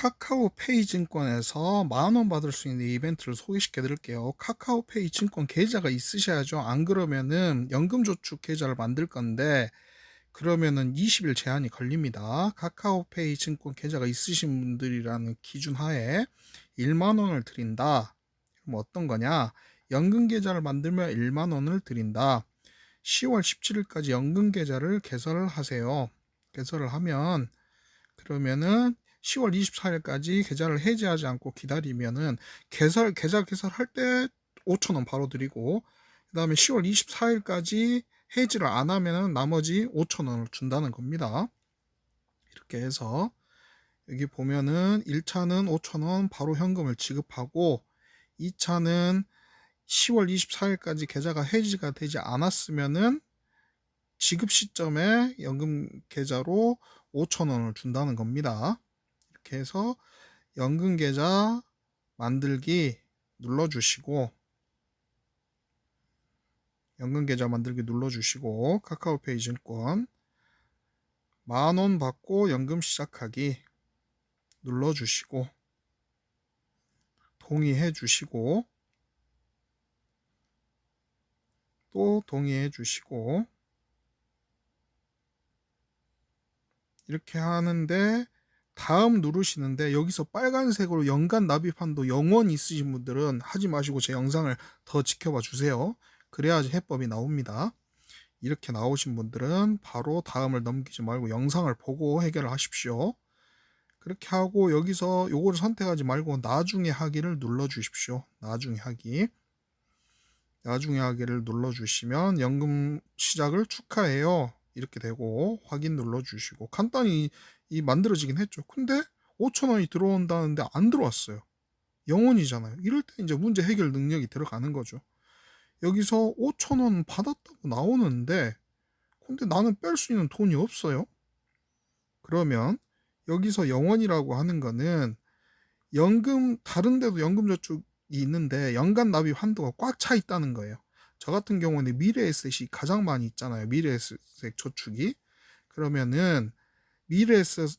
카카오페이 증권에서 만원 받을 수 있는 이벤트를 소개시켜 드릴게요. 카카오페이 증권 계좌가 있으셔야죠. 안 그러면은 연금저축 계좌를 만들 건데 그러면은 20일 제한이 걸립니다. 카카오페이 증권 계좌가 있으신 분들이라는 기준 하에 1만 원을 드린다. 그럼 어떤 거냐? 연금 계좌를 만들면 1만 원을 드린다. 10월 17일까지 연금 계좌를 개설을 하세요. 개설을 하면 그러면은 10월 24일까지 계좌를 해지하지 않고 기다리면은 개설 계좌 개설할 때 5천 원 바로 드리고 그다음에 10월 24일까지 해지를 안 하면은 나머지 5천 원을 준다는 겁니다. 이렇게 해서 여기 보면은 1차는 5천 원 바로 현금을 지급하고 2차는 10월 24일까지 계좌가 해지가 되지 않았으면은 지급 시점에 연금 계좌로 5천 원을 준다는 겁니다. 이렇게 해서 연금 계좌 만들기 눌러주시고 연금 계좌 만들기 눌러주시고 카카오페이 증권 만원 받고 연금 시작하기 눌러주시고 동의해 주시고 또 동의해 주시고 이렇게 하는데 다음 누르시는데 여기서 빨간색으로 연간 납입한도 영원 있으신 분들은 하지 마시고 제 영상을 더 지켜봐 주세요. 그래야지 해법이 나옵니다. 이렇게 나오신 분들은 바로 다음을 넘기지 말고 영상을 보고 해결을 하십시오. 그렇게 하고 여기서 요거를 선택하지 말고 나중에 하기를 눌러 주십시오. 나중에 하기. 나중에 하기를 눌러 주시면 연금 시작을 축하해요. 이렇게 되고 확인 눌러 주시고 간단히 이 만들어지긴 했죠. 근데 5천 원이 들어온다는데 안 들어왔어요. 영원이잖아요. 이럴 때 이제 문제 해결 능력이 들어가는 거죠. 여기서 5천 원 받았다고 나오는데 근데 나는 뺄 수 있는 돈이 없어요. 그러면 여기서 영원이라고 하는 거는 연금 다른 데도 연금 저축이 있는데 연간 납입 한도가 꽉 차 있다는 거예요. 저 같은 경우는 미래에셋이 가장 많이 있잖아요. 미래에셋 저축이. 그러면은 미래에셋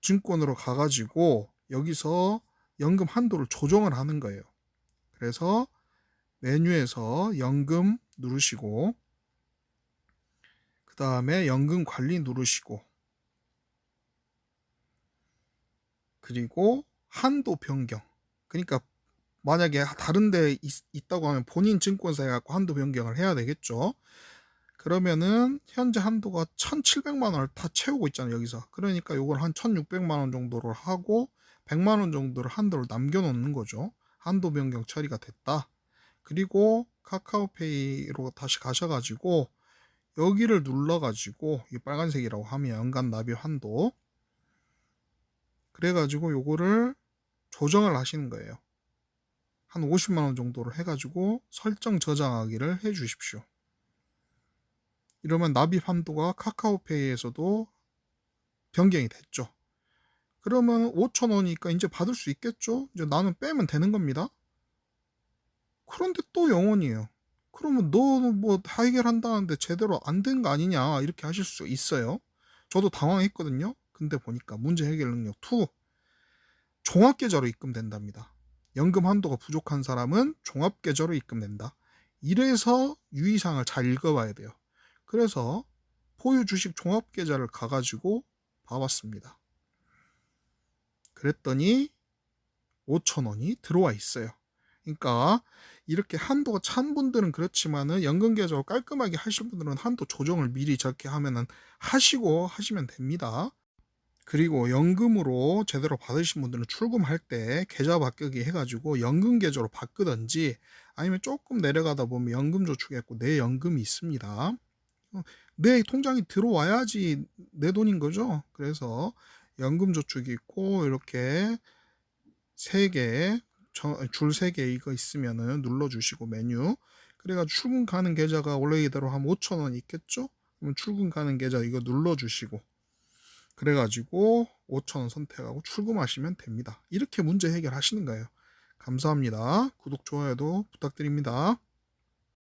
증권으로 가가지고 여기서 연금 한도를 조정을 하는 거예요. 그래서 메뉴에서 연금 누르시고 그 다음에 연금 관리 누르시고 그리고 한도 변경 그러니까 만약에 다른 데 있, 다고 하면 본인 증권사에 갖고 한도 변경을 해야 되겠죠. 그러면은 현재 한도가 1,700만 원을 다 채우고 있잖아요, 여기서. 그러니까 요걸 한 1,600만 원 정도를 하고 100만 원 정도를 한도를 남겨 놓는 거죠. 한도 변경 처리가 됐다. 그리고 카카오페이로 다시 가셔 가지고 여기를 눌러 가지고 이 빨간색이라고 하면 연간 납입 한도 그래 가지고 요거를 조정을 하시는 거예요. 한 50만 원 정도를 해 가지고 설정 저장하기를 해 주십시오. 이러면 납입 한도가 카카오페이에서도 변경이 됐죠. 그러면 5천 원이니까 이제 받을 수 있겠죠? 이제 나는 빼면 되는 겁니다. 그런데 또 영원이에요. 그러면 너뭐 다 해결한다는데 제대로 안 된 거 아니냐 이렇게 하실 수 있어요. 저도 당황했거든요. 근데 보니까 문제 해결 능력 2 종합계좌로 입금된답니다. 연금 한도가 부족한 사람은 종합계좌로 입금된다. 이래서 유의사항을 잘 읽어봐야 돼요. 그래서 포유 주식 종합 계좌를 가가지고 봐봤습니다. 그랬더니 5천원이 들어와 있어요. 그러니까 이렇게 한도가 찬 분들은 그렇지만은 연금 계좌로 깔끔하게 하실 분들은 한도 조정을 미리 저렇게 하면은 하시고 하시면 됩니다. 그리고 연금으로 제대로 받으신 분들은 출금할 때 계좌 바꾸기 해가지고 연금 계좌로 바꾸든지 아니면 조금 내려가다 보면 연금 저축했고 내 연금이 있습니다. 어, 내 통장이 들어와야지 내 돈인 거죠. 그래서 연금 저축이 있고 이렇게 세 개, 줄 세 개 이거 있으면은 눌러주시고 메뉴. 그래가지고 출금 가는 계좌가 원래 이대로 한 5천 원 있겠죠? 그럼 출금 가는 계좌 이거 눌러주시고 그래가지고 5천 원 선택하고 출금하시면 됩니다. 이렇게 문제 해결하시는 거예요. 감사합니다. 구독, 좋아요도 부탁드립니다.